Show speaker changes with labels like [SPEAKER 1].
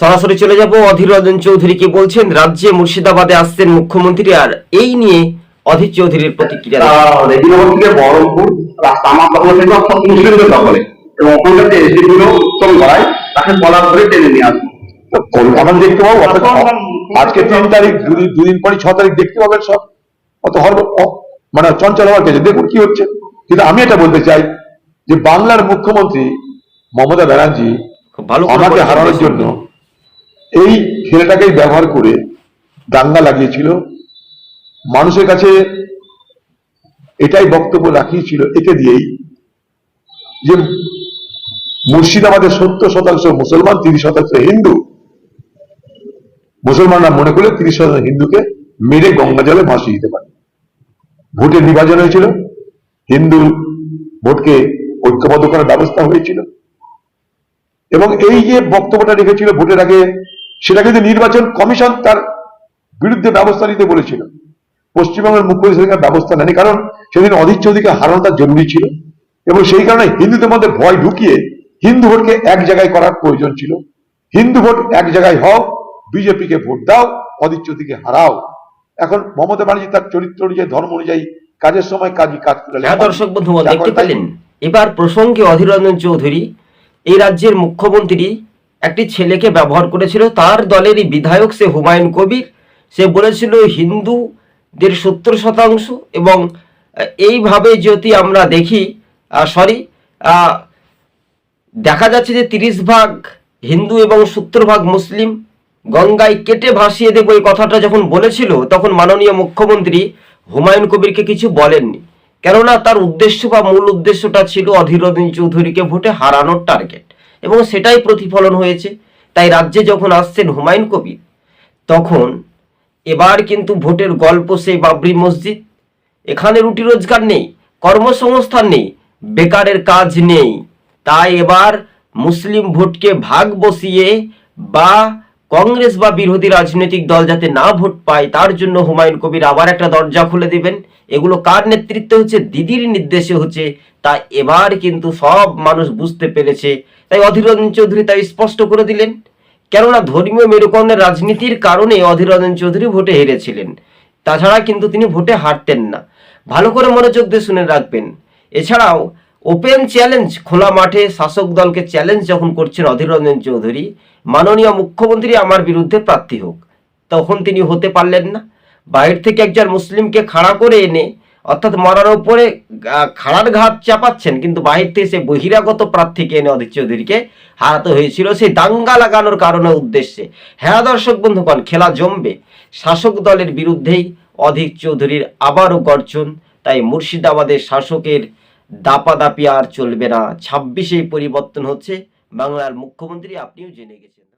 [SPEAKER 1] সরাসরি চলে যাব। অধীর রঞ্জন চৌধুরী কি বলছেন? রাজ্যে মুর্শিদাবাদে আসছেন মুখ্যমন্ত্রী আর এই নিয়ে অধীর চৌধুরীর প্রতিক্রিয়া
[SPEAKER 2] রেজিনগর থেকে বহরমপুর রাস্তা আমার দখলে থেকে অর্থাৎ মুসলিমদের দখলে এবং ওখানকার যে এসডি উত্তম করায় তাকে বলার ধরে টেনে নিয়ে আসব
[SPEAKER 3] কলকাতা দেখতে পাবো অর্থাৎ আজকে তিন তারিখ দুদিন পরে ছ তারিখ দেখতে পাবেন সব। অত হর মানে চঞ্চল হওয়ার কিছু দেখুন কি হচ্ছে। কিন্তু আমি এটা বলতে চাই যে বাংলার মুখ্যমন্ত্রী মমতা ব্যানার্জি
[SPEAKER 1] খুব ভালো করে
[SPEAKER 3] আমাকে হারানোর জন্য এই ছেলেটাকেই ব্যবহার করে দাঙ্গা লাগিয়েছিল। মানুষের কাছে এটাই বক্তব্য রাখিয়েছিল একে দিয়েই যে মুর্শিদাবাদের সত্তর শতাংশ মুসলমান, তিরিশ শতাংশ হিন্দু। মুসলমানরা মনে করলে তিরিশ শতাংশ হিন্দুকে মেরে গঙ্গা জলে ভাসিয়ে দিতে পারে। ভোটের নির্বাচন হয়েছিল, হিন্দু ভোটকে ঐক্যবদ্ধ করার ব্যবস্থা হয়েছিল। এবং এই যে বক্তব্যটা রেখেছিল, ভোটের আগে সেটা কিন্তু নির্বাচন কমিশন তার বিরুদ্ধে ব্যবস্থা নিতে বলেছিল। পশ্চিমবঙ্গের মুখ্যমন্ত্রী সেখানে ব্যবস্থা নেয়নি কারণ সেদিন অধীর চৌধুরীকে হারানো তার জরুরি ছিল এবং সেই কারণে হিন্দুদের মধ্যে ভয় ঢুকিয়ে হিন্দু ভোটকে এক জায়গায় করার প্রয়োজন ছিল। হিন্দু ভোট এক জায়গায় হও বিজেপিকে ভোট দাও অধীর চৌধুরীকে হারাও। এখন মমতা ব্যানার্জি তার চরিত্র অনুযায়ী ধর্ম অনুযায়ী কাজের সময় কাজই কাজ করে
[SPEAKER 1] হ্যাঁ দর্শক বন্ধু দেখতে পেলেন। এবার প্রসঙ্গে অধীর রঞ্জন চৌধুরী এই রাজ্যের মুখ্যমন্ত্রী একটি ছেলেকে ব্যবহার করেছিল। তার দলেরই বিধায়ক সে হুমায়ুন কবির। সে বলেছিল হিন্দুদের সত্তর শতাংশ এবং এইভাবে যদি আমরা দেখি সরি দেখা যাচ্ছে যে তিরিশ ভাগ হিন্দু এবং সত্তর ভাগ মুসলিম গঙ্গায় কেটে ভাসিয়ে দেবো এই কথাটা যখন বলেছিল, তখন মাননীয় মুখ্যমন্ত্রী হুমায়ুন কবিরকে কিছু বলেননি। কেননা তার উদ্দেশ্য বা মূল উদ্দেশ্যটা ছিল অধীর চৌধুরীকে ভোটে হারানোর টার্গেট এবং সেটাই প্রতিফলন হয়েছে। তাই রাজ্যে যখন আসছেন হুমায়ুন কবির, তখন এবার কিন্তু ভোটের গল্প সে বাবরি মসজিদ। এখানে রুটি রোজগার নেই, কর্মসংস্থান নেই, বেকারের কাজ নেই। তাই এবার মুসলিম ভোটকে ভাগ বসিয়ে বা কংগ্রেস বা বিরোধী রাজনৈতিক দল যাতে না ভোট পায়, তার জন্য হুমায়ুন কবির আবার একটা দরজা খুলে দিবেন। এগুলো কার নেতৃত্বে হচ্ছে? দিদির নির্দেশে হচ্ছে। তা এবার কিন্তু সব মানুষ বুঝতে পেরেছে। তাই অধীর রঞ্জন চৌধুরী তাই স্পষ্ট করে দিলেন। কেননা ধর্মীয় মেরুকরণের রাজনীতির কারণে অধীর রঞ্জন চৌধুরী ভোটে হেরেছিলেন। তাছাড়া কিন্তু তিনি ভোটে হারতেন না। ভালো করে মনোযোগ দিয়ে শুনে রাখবেন। এছাড়াও ওপেন চ্যালেঞ্জ, খোলা মাঠে শাসক দলকে চ্যালেঞ্জ যখন করছেন অধীর রঞ্জন চৌধুরী, মাননীয় মুখ্যমন্ত্রী আমার বিরুদ্ধে প্রার্থী হোক। তখন তিনি হতে পারলেন না। বাইরে থেকে একজন মুসলিমকে খাড়া করে এনে, অর্থাৎ মরার উপরে খাড়ার ঘাট চাপাচ্ছেন, কিন্তু বাহির থেকে সে বহিরাগত প্রার্থীকে এনে অধীর চৌধুরীকে হারাতে হয়েছিল। সেই দাঙ্গা লাগানোর কারণে উদ্দেশ্যে হ্যাঁ দর্শক বন্ধুগণ, খেলা জমবে। শাসক দলের বিরুদ্ধেই অধীর চৌধুরীর আবারও গর্জন, তাই মুর্শিদাবাদের শাসকের দাপাদাপি আর চলবে না। ছাব্বিশেই পরিবর্তন হচ্ছে বাংলার মুখ্যমন্ত্রী আপনিও জেনে গেছেন।